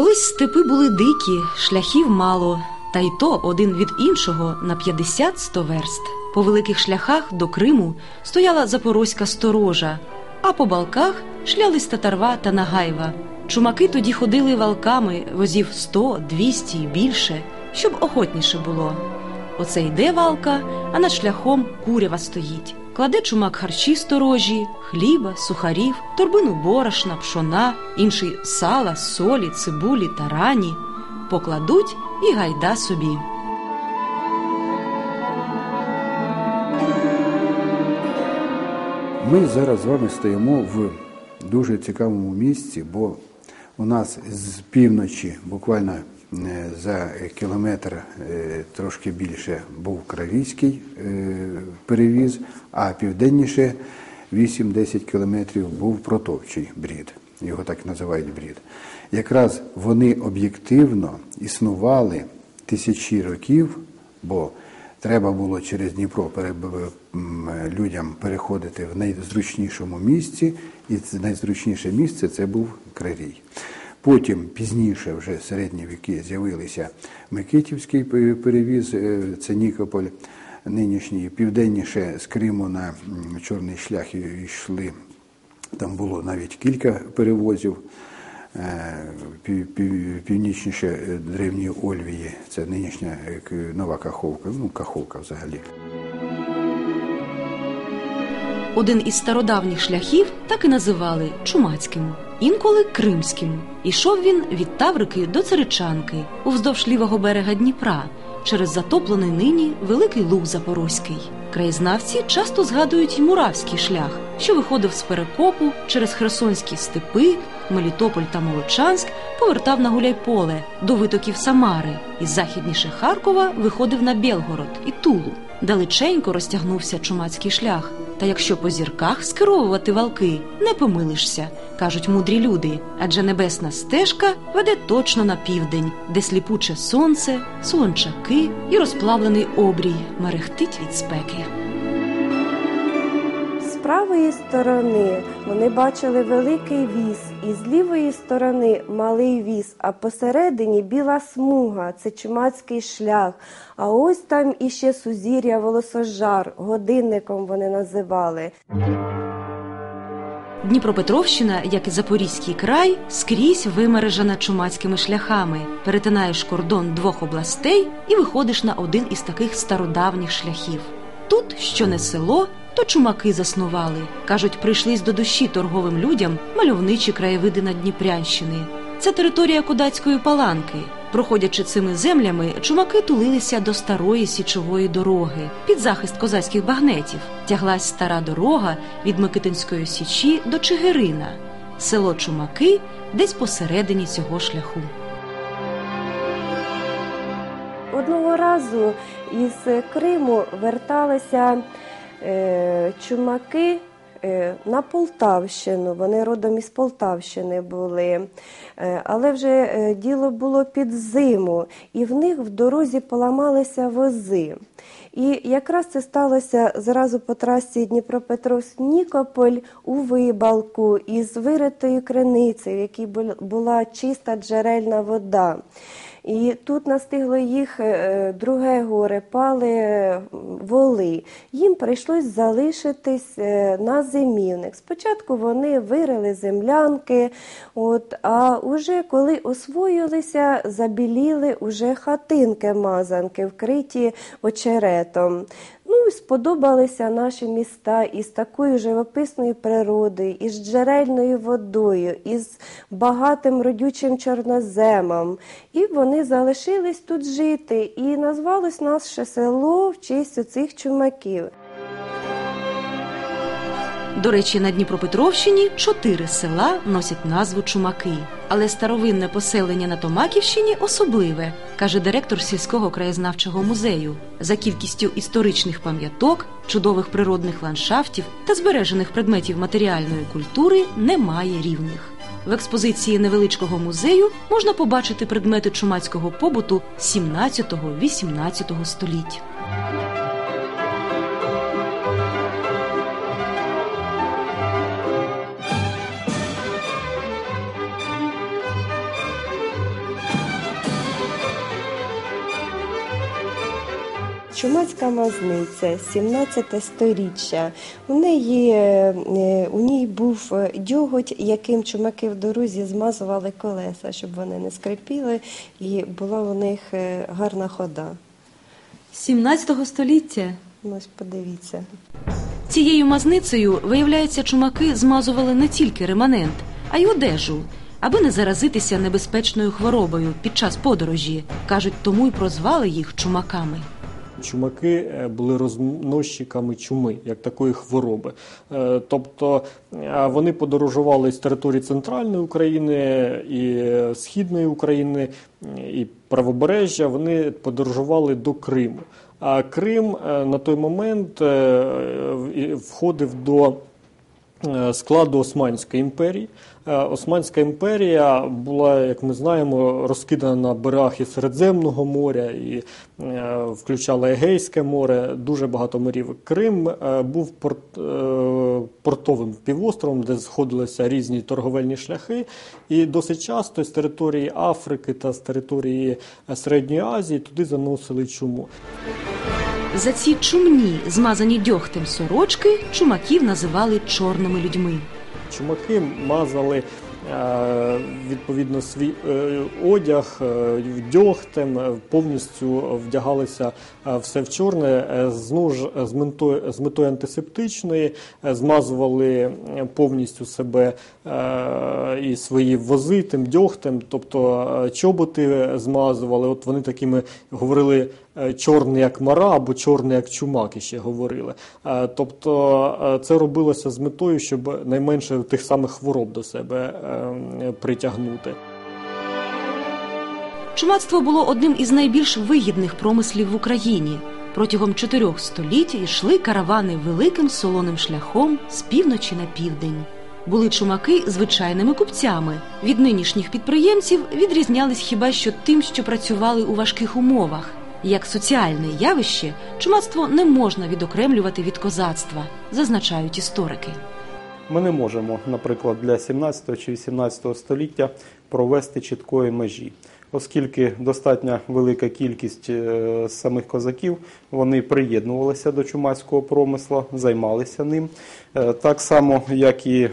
Колись степи були дикі, шляхів мало, та й то один від іншого на 50-100 верст. По великих шляхах до Криму стояла запорозька сторожа, а по балках шлялись татарва та нагайва. Чумаки тоді ходили валками, возів 100, 200 і більше, щоб охотніше було. Оце йде валка, а над шляхом курява стоїть. Кладе чумак харчі сторожі, хліба, сухарів, торбину борошна, пшона, інший сала, солі, цибулі та рані. Покладуть і гайда собі. Ми зараз з вами стоїмо в дуже цікавому місці, бо у нас з півночі, буквально е, за кілометр е, трошки більше, був Кравійський е, перевіз, а південніше 8-10 кілометрів був протовчий брід. Його так називають брід. Якраз вони об'єктивно існували тисячі років, бо Треба було через Дніпро людям переходити в найзручнішому місці, і найзручніше місце це був Крарій. Потім пізніше, вже середні віки, з'явилися Микитівський перевіз, е, це Нікополь, нинішній південніше з Криму на Чорний шлях йшли. Там було навіть кілька перевозів. Е, пів- пів- Північніше е, древньої Ольвії, це нинішня е, нова Каховка, ну Каховка взагалі. Один із стародавніх шляхів так і називали чумацьким, інколи кримським. Ішов він від Таврики до Царичанки, уздовж лівого берега Дніпра, через затоплений нині Великий Луг Запорозький. Краєзнавці часто згадують й муравський шлях, що виходив з перекопу через Херсонські степи, Мелітополь та Молочанськ, повертав на Гуляйполе до витоків Самари і західніше Харкова виходив на Білгород і Тулу. Далеченько розтягнувся чумацький шлях. Та якщо по зірках скеровувати валки, не помилишся, кажуть мудрі люди, адже небесна стежка веде точно на південь, де сліпуче сонце, солончаки і розплавлений обрій мерехтить від спеки. Правої сторони вони бачили великий віз, і з лівої сторони малий віз, а посередині біла смуга це чумацький шлях. А ось там іще сузір'я волосожар, годинником вони називали. Дніпропетровщина, як і Запорізький край, скрізь вимережена чумацькими шляхами. Перетинаєш кордон двох областей і виходиш на один із таких стародавніх шляхів. Тут, що не село, то чумаки заснували. Кажуть, прийшлись до душі торговим людям мальовничі краєвиди Надніпрянщини. Це територія Кудацької паланки. Проходячи цими землями, чумаки тулилися до старої січової дороги під захист козацьких багнетів. Тяглась стара дорога від Микитинської січі до Чигирина. Село Чумаки десь посередині цього шляху. Одного разу із Криму верталися е, чумаки е, на Полтавщину. Вони родом із Полтавщини були. Е, але вже е, діло було під зиму, і в них в дорозі поламалися вози. І якраз це сталося зразу по трасі Дніпропетровськ-Нікополь у вибалку із виритою криницею, в якій була чиста джерельна вода. І тут настигло їх е, друге горе, пали е, воли. Їм прийшлось залишитись е, на зимівник. Спочатку вони вирили землянки, от, а уже коли освоїлися, забіліли уже хатинки-мазанки, вкриті очеретом. Ну, сподобалися наші міста із такою живописною природою, із джерельною водою, із багатим родючим чорноземом. І вони залишились тут жити. І назвалось наше село в честь оцих чумаків. До речі, на Дніпропетровщині чотири села носять назву Чумаки. Але старовинне поселення на Томаківщині особливе, каже директор сільського краєзнавчого музею. За кількістю історичних пам'яток, чудових природних ландшафтів та збережених предметів матеріальної культури немає рівних. В експозиції невеличкого музею можна побачити предмети чумацького побуту 17-18 століть. Чумацька мазниця, 17 сторіччя. У неї е, у ній був е, дьоготь, яким чумаки в дорозі змазували колеса, щоб вони не скрипіли, і була у них е, гарна хода. 17 століття Ось подивіться. Цією мазницею, виявляється, чумаки змазували не тільки реманент, а й одежу, аби не заразитися небезпечною хворобою під час подорожі. кажуть, тому й прозвали їх чумаками. Чумаки е, були розносчиками чуми, як такої хвороби. Е, Тобто е, вони подорожували з території центральної України і східної України, і правобережжя. Вони подорожували до Криму. А Крим на той момент входив до складу Османської імперії. Е, Османська імперія була, як ми знаємо, розкидана на берегах і Середземного моря, і е, включала Егейське море, дуже багато морів. Крим е, був порт, е, портовим півостровом, де сходилися різні торговельні шляхи, і досить часто з території Африки та з території е, Середньої Азії туди заносили чуму. За ці чумні, змазані дьогтем сорочки, чумаків називали чорними людьми. Чумаки мазали відповідно свій е, одяг е, дьогтем, е, повністю вдягалися е, все в чорне, е, знову ж з метою, з метою антисептичної, е, змазували е, повністю себе е, і свої вози тим дьогтем, тобто е, чоботи змазували. От вони такими говорили. е, Чорний як мара або чорний як чумак ще говорили. Е, Тобто е, це робилося з метою, щоб найменше тих самих хвороб до себе е, притягнути. Чумацтво було одним із найбільш вигідних промислів в Україні. Протягом чотирьох століть йшли каравани великим солоним шляхом з півночі на південь. Були чумаки звичайними купцями. Від нинішніх підприємців відрізнялись хіба що тим, що працювали у важких умовах. Як соціальне явище, чумацтво не можна відокремлювати від козацтва, зазначають історики. Ми не можемо, наприклад, для 17 чи 18 століття провести чіткої межі, оскільки достатня велика кількість е, самих козаків вони приєднувалися до чумацького промисла, займалися ним, Е, так само як і е,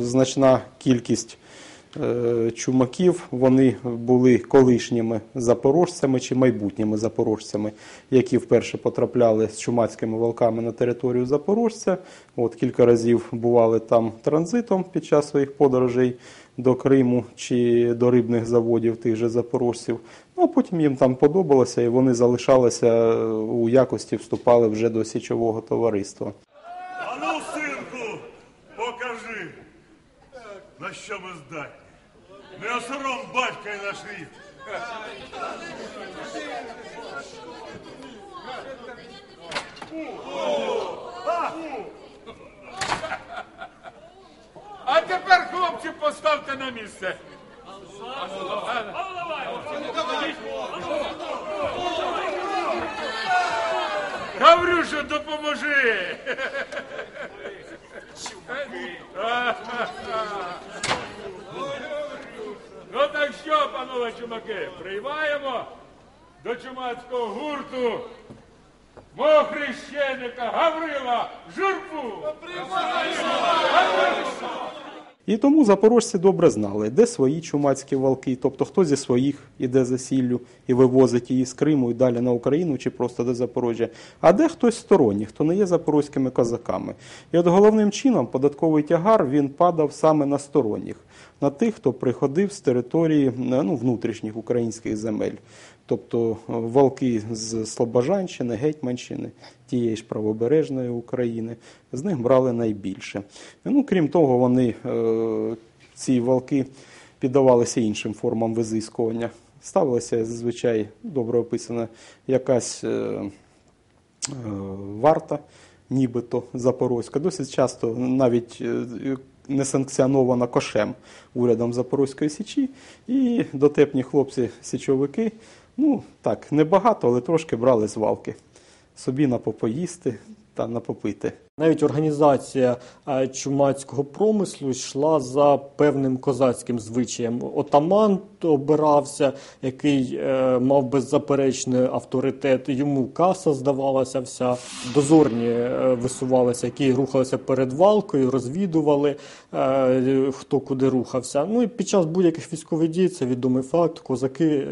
значна кількість чумаків, вони були колишніми запорожцями чи майбутніми запорожцями, які вперше потрапляли з чумацькими волками на територію запорожця. От кілька разів бували там транзитом під час своїх подорожей до Криму чи до рибних заводів тих же запорожців. Ну а потім їм там подобалося, і вони залишалися е, у якості, вступали вже до січового товариства. А ну, синку, покажи, на що ми здатні. Не осором батька і наш рід. А тепер, хлопці, поставте на місце. Гаврюша, допоможи. Ну так що, панове чумаки, приймаємо до чумацького гурту мого хрещеника Гаврила Журбу. І тому запорожці добре знали, де свої чумацькі валки, тобто хто зі своїх іде за сіллю і вивозить її з Криму і далі на Україну чи просто до Запорожжя, а де хтось сторонній, хто не є запорозькими козаками. І от головним чином податковий тягар він падав саме на сторонніх, на тих, хто приходив з території ну, внутрішніх українських земель. Тобто е, валки з Слобожанщини, Гетьманщини, тієї ж правобережної України, з них брали найбільше. Ну, крім того, вони, е, ці валки піддавалися іншим формам визискування. Ставилася зазвичай добре описана якась е, варта, нібито запорозька. Досить часто навіть не санкціонована кошем урядом Запорозької Січі. І дотепні хлопці-січовики, ну так, небагато, але трошки брали з валки. Собі на попоїсти та на попити. Навіть організація е, чумацького промислу йшла за певним козацьким звичаєм. Отаман обирався, який е, мав беззаперечний авторитет. Йому каса здавалася вся, дозорні е, висувалися, які рухалися перед валкою, розвідували, хто куди рухався. Ну і під час будь-яких військових дій це відомий факт. Козаки,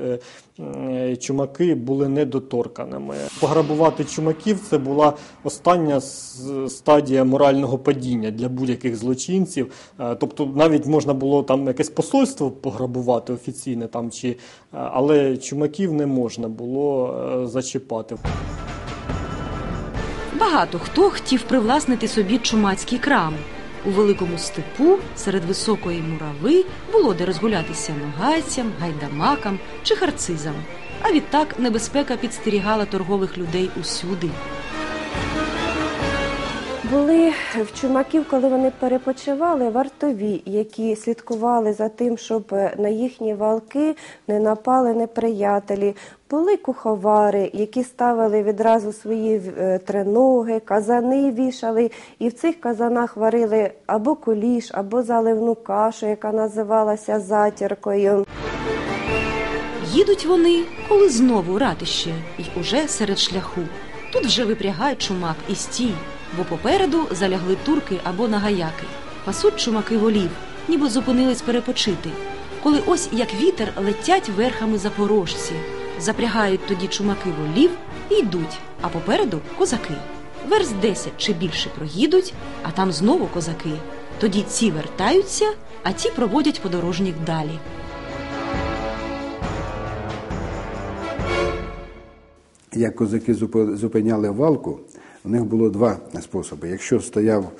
чумаки були недоторканими. Пограбувати чумаків це була остання с- стадія морального падіння для будь-яких злочинців. Е, Тобто навіть можна було там якесь посольство пограбувати офіційне там чи е, але чумаків не можна було е, зачіпати. Багато хто хотів привласнити собі чумацький крам. У великому степу серед високої мурави було де розгулятися ногайцям, гайдамакам чи харцизам. А відтак небезпека підстерігала торгових людей усюди. Були в чумаків, коли вони перепочивали, вартові, які слідкували за тим, щоб на їхні валки не напали неприятелі. Були куховари, які ставили відразу свої е, триноги, казани вішали, і в цих казанах варили або куліш, або заливну кашу, яка називалася затіркою. Їдуть вони, коли знову ратище, і уже серед шляху. Тут вже випрягають чумак і стій, бо попереду залягли турки або нагаяки. Пасуть чумаки волів, ніби зупинились перепочити. Коли ось як вітер летять верхами запорожці, запрягають тоді чумаки волів і йдуть, а попереду козаки. Верст десять чи більше проїдуть, а там знову козаки. Тоді ці вертаються, а ті проводять подорожніх далі. як козаки зупи- зупиняли валку, у них було два способи. Якщо стояв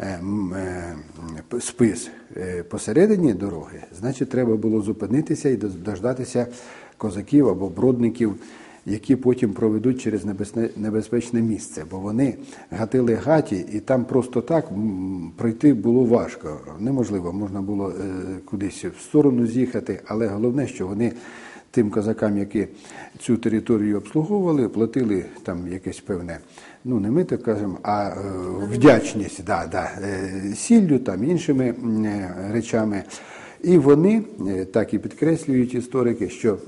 е, е, спис е, посередині дороги, значить треба було зупинитися і дождатися козаків або бродників, які потім проведуть через небезпечне місце, бо вони гатили гаті, і там просто так пройти було важко. Неможливо, можна було кудись в сторону з'їхати, але головне, що вони тим козакам, які цю територію обслуговували, платили там якесь певне, ну не ми так кажемо, а е, вдячність да, да, е, сіллю, там іншими е, речами. І вони так і підкреслюють історики, що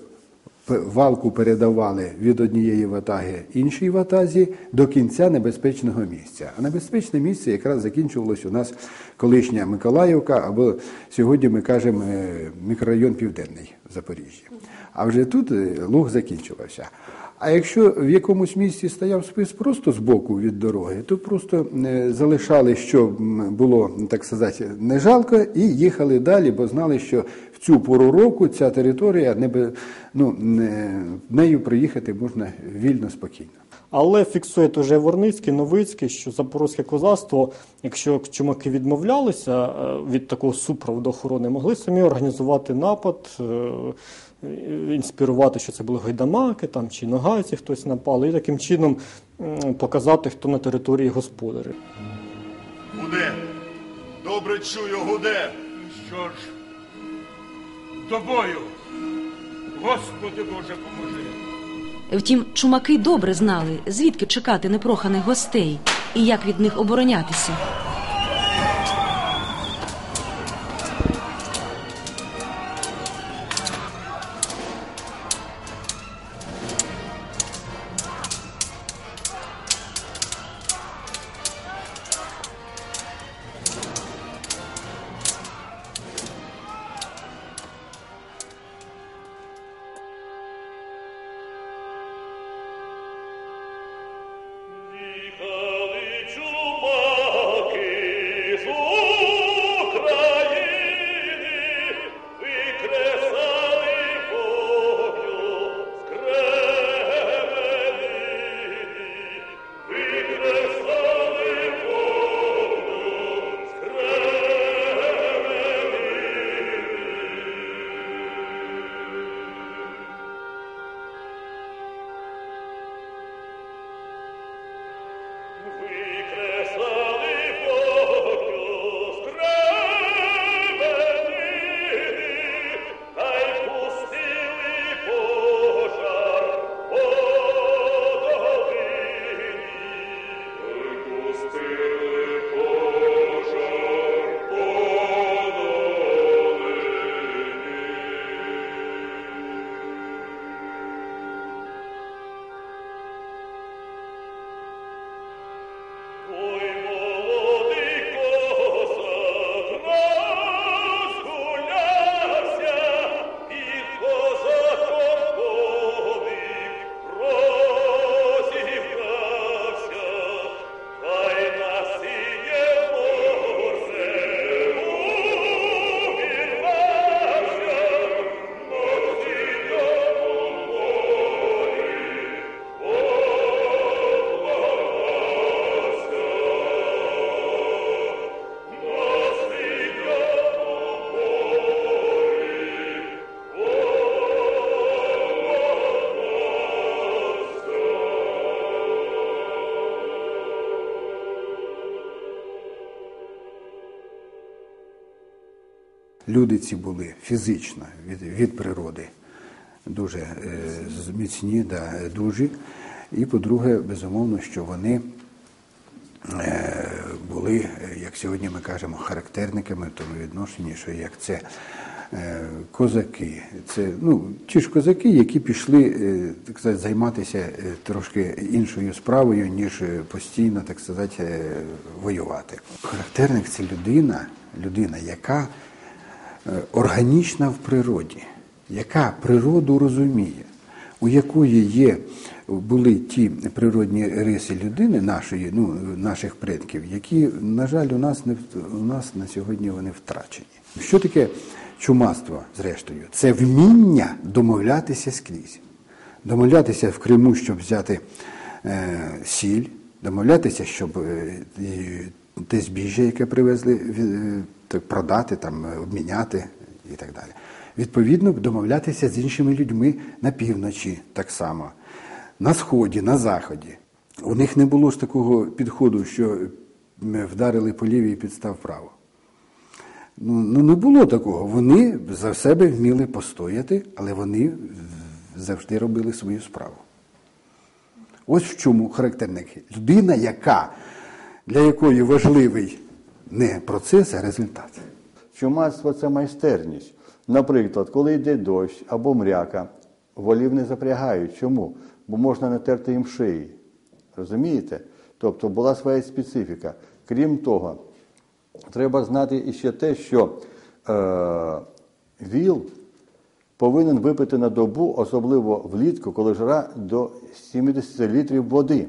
валку передавали від однієї ватаги іншій ватазі до кінця небезпечного місця. А небезпечне місце якраз закінчувалось у нас колишня Миколаївка, або сьогодні ми кажемо е, мікрорайон Південний Запоріжжя. А вже тут е, луг закінчувався. А якщо в якомусь місці стояв спис просто з боку від дороги, то просто е, залишали, що було, так сказати, не жалко, і їхали далі, бо знали, що в цю пору року ця територія не, бе- ну, не, нею проїхати можна вільно, спокійно. Але фіксує уже Ворницький, Новицький, що запорозьке козацтво, якщо чумаки відмовлялися е, від такого супроводу охорони, могли самі організувати напад, е, інспірувати, що це були гайдамаки там, чи нагайці хтось напали, і таким чином показати, хто на території господарі. Гуде. Добре чую, гуде. Що ж, до бою. Господи Боже, поможи. Втім, чумаки добре знали, звідки чекати непроханих гостей і як від них оборонятися. Люди ці були фізично від, від природи дуже е, міцні, да, дужі. І по-друге, безумовно, що вони е, були, як сьогодні ми кажемо, характерниками в тому відношенні, що як це е, козаки, це ну, ті ж козаки, які пішли е, так сказати, займатися е, трошки іншою справою, ніж постійно, так сказати, воювати. Характерник це людина, людина, яка органічна в природі, яка природу розуміє, у якої є були ті природні риси людини, нашої, ну, наших предків, які, на жаль, у нас не у нас на сьогодні вони втрачені. Що таке чумацтво, зрештою? Це вміння домовлятися скрізь. Домовлятися в Криму, щоб взяти е, сіль, домовлятися, щоб е, те збіжжя, яке привезли, е, продати, там, е, обміняти і так далі. Відповідно, домовлятися з іншими людьми на півночі так само, на сході, на заході. У них не було ж такого підходу, що вдарили по лівій підстав право. Ну, ну не було такого. Вони за себе вміли постояти, але вони завжди робили свою справу. Ось в чому характерник. Людина, яка, для якої важливий не процес, а результат. Чумацтво це майстерність. Наприклад, коли йде дощ або мряка, волів не запрягають. Чому? Бо можна натерти їм шиї. Розумієте? Тобто була своя специфіка. Крім того, треба знати іще те, що е, віл повинен випити на добу, особливо влітку, коли жара до 70 літрів води.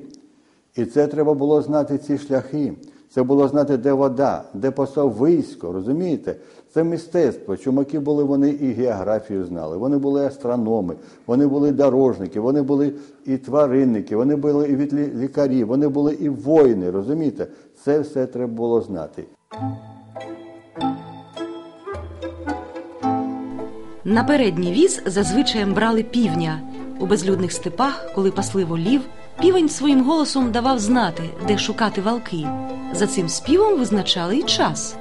І це треба було знати ці шляхи. Це було знати, де вода, де пасовисько, розумієте? Це мистецтво. Чумаки були, вони і географію знали, вони були астрономи, вони були дорожники, вони були і тваринники, вони були і лікарі, вони були і воїни, розумієте? Це все треба було знати. На передній віз зазвичай брали півня. У безлюдних степах, коли пасли волів, півень своїм голосом давав знати, де шукати валки. За цим співом визначали й час.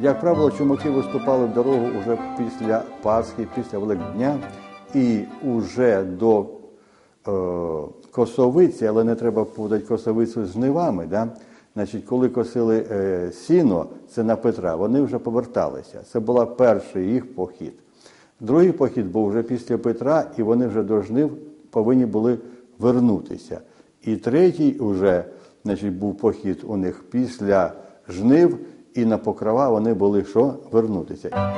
Як правило, чумаки виступали в дорогу вже після Пасхи, після Великдня, і вже до е, косовиці, але не треба путати косовицю з жнивами. Да? Значить, коли косили е, сіно, це на Петра, вони вже поверталися. Це був перший їх похід. Другий похід був вже після Петра, і вони вже до жнив повинні були вернутися. І третій уже, значить, був похід у них після жнив, і на покрова вони були що вернутися.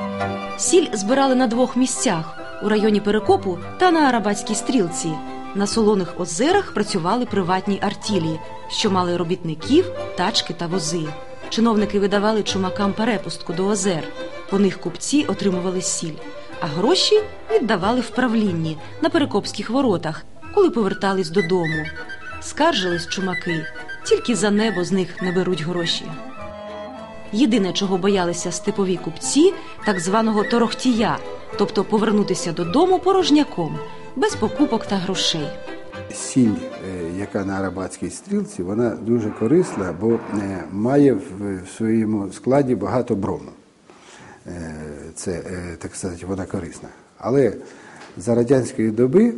Сіль збирали на двох місцях у районі Перекопу та на Арабатській стрілці. На солоних озерах працювали приватні артілі, що мали робітників, тачки та вози. Чиновники видавали чумакам перепустку до озер. По них купці отримували сіль, а гроші віддавали в правлінні на перекопських воротах, коли повертались додому. Скаржились чумаки, тільки за небо з них не беруть гроші. Єдине, чого боялися степові купці, так званого торохтія, тобто повернутися додому порожняком, без покупок та грошей. Сіль, е, яка на Арабатській стрілці, вона дуже корисна, бо е, має в своєму складі багато брону. Е, Це, так сказати, вона корисна. Але за радянської доби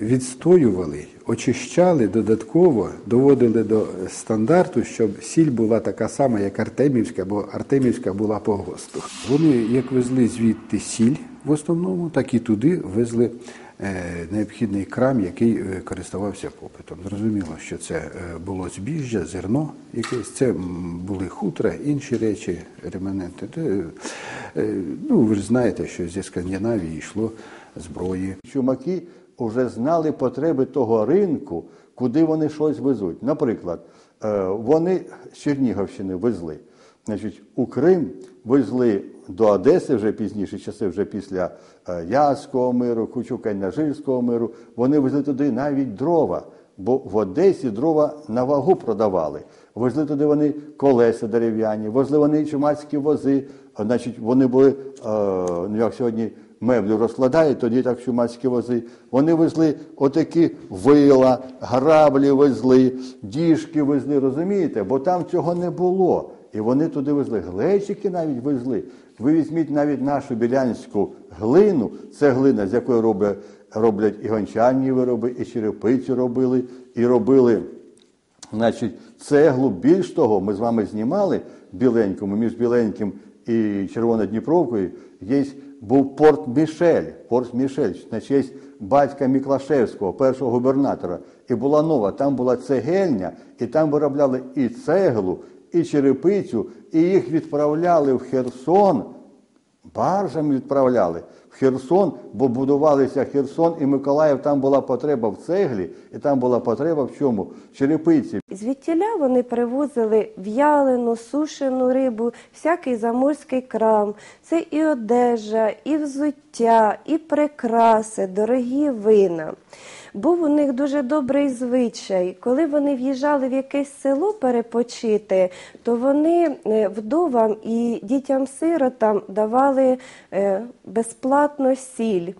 відстоювали, очищали додатково, доводили до стандарту, щоб сіль була така сама, як Артемівська, бо Артемівська була по ГОСТу. Вони як везли звідти сіль в основному, так і туди везли е, необхідний крам, який е, користувався попитом. Зрозуміло, що це е, було збіжжя, зерно якесь, це були хутра, інші речі, реманенти. Ну, ви ж знаєте, що зі Скандинавії йшло зброї. Чумаки вже знали потреби того ринку, куди вони щось везуть. Наприклад, е, вони з Чернігівщини везли. Значить, у Крим везли до Одеси вже пізніше, часи вже після е, Яського миру, Кучука-Нажильського миру. Вони везли туди навіть дрова, бо в Одесі дрова на вагу продавали. Везли туди вони колеса дерев'яні, везли вони чумацькі вози. Значить, вони були, е, ну як сьогодні меблю розкладають, тоді так чумацькі вози. Вони везли отакі вила, граблі везли, діжки везли, розумієте? Бо там цього не було. І вони туди везли. Глечики навіть везли. Ви візьміть навіть нашу білянську глину, це глина, з якої роблять, роблять і гончарні вироби, і черепицю робили, і робили Значить, цеглу більш того, ми з вами знімали біленькому між біленьким і Червонодніпровкою, є був порт Мішель, порт Мішель на честь батька Міклашевського, першого губернатора. І була нова, там була цегельня, і там виробляли і цеглу, і черепицю, і їх відправляли в Херсон. Баржами відправляли Херсон, бо будувалися Херсон і Миколаїв. Там була потреба в цеглі, і там була потреба в чому? Черепиці. Звідтіля вони привозили в'ялену, сушену рибу, всякий заморський крам. Це і одежа, і взуття, і прикраси, дорогі вина. Був у них дуже добрий звичай. Коли вони в'їжджали в якесь село перепочити, то вони е, вдовам і дітям-сиротам давали е, безплатно сіль.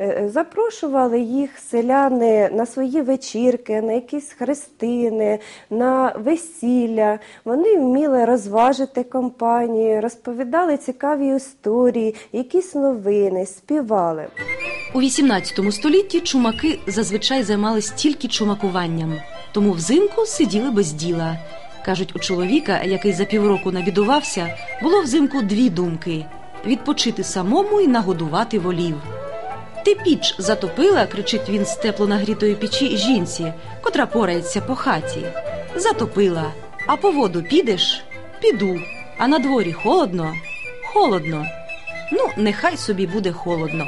Е, Запрошували їх селяни на свої вечірки, на якісь хрестини, на весілля. Вони вміли розважити компанію, розповідали цікаві історії, якісь новини, співали. У XVIII столітті чумаки зазвичай займались тільки чумакуванням, тому взимку сиділи без діла. Кажуть, у чоловіка, який за півроку набідувався, було взимку дві думки: відпочити самому і нагодувати волів. Ти піч затопила, кричить він з тепло нагрітої печі жінці, котра порається по хаті. Затопила. А по воду підеш? Піду. А на дворі холодно? Холодно. Ну, нехай собі буде холодно.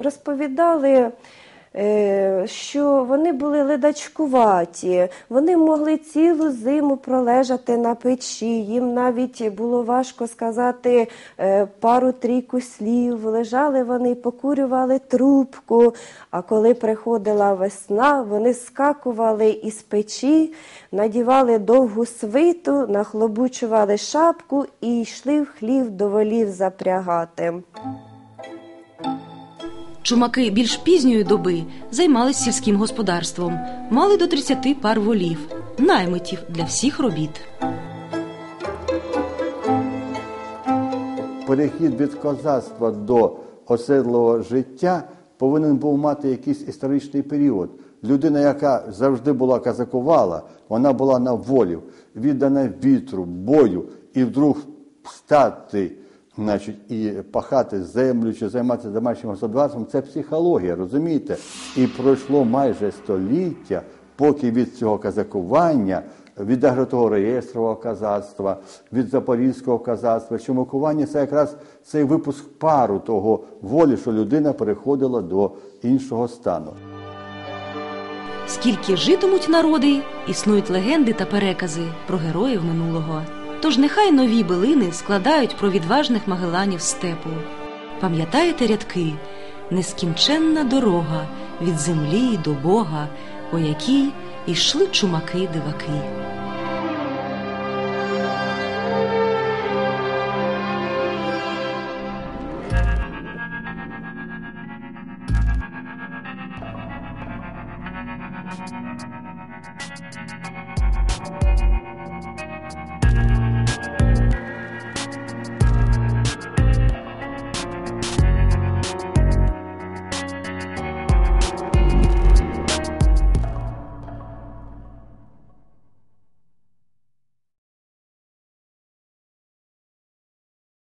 Розповідали, е, що вони були ледачкуваті, вони могли цілу зиму пролежати на печі. Їм навіть було важко сказати е, пару-трійку слів. Лежали вони, покурювали трубку. А коли приходила весна, вони скакували із печі, надівали довгу свиту, нахлобучували шапку і йшли в хлів до волів запрягати. Чумаки більш пізньої доби займалися сільським господарством, мали до 30 пар волів, наймитів для всіх робіт. Перехід від козацтва до оседлого життя повинен був мати якийсь історичний період. Людина, яка завжди була казакувала, вона була на волі, віддана вітру, бою, і вдруг стати значить, і пахати землю чи займатися домашнім господарством це психологія, розумієте? І пройшло майже століття, поки від цього казакування, від агротого реєстрового казацтва, від запорізького казацтва, чумакування це якраз цей випуск пару того волі, що людина переходила до іншого стану. Скільки житимуть народи, існують легенди та перекази про героїв минулого. Тож нехай нові билини складають про відважних магеланів степу. Пам'ятаєте рядки нескінченна дорога від землі до Бога, по якій ішли чумаки диваки.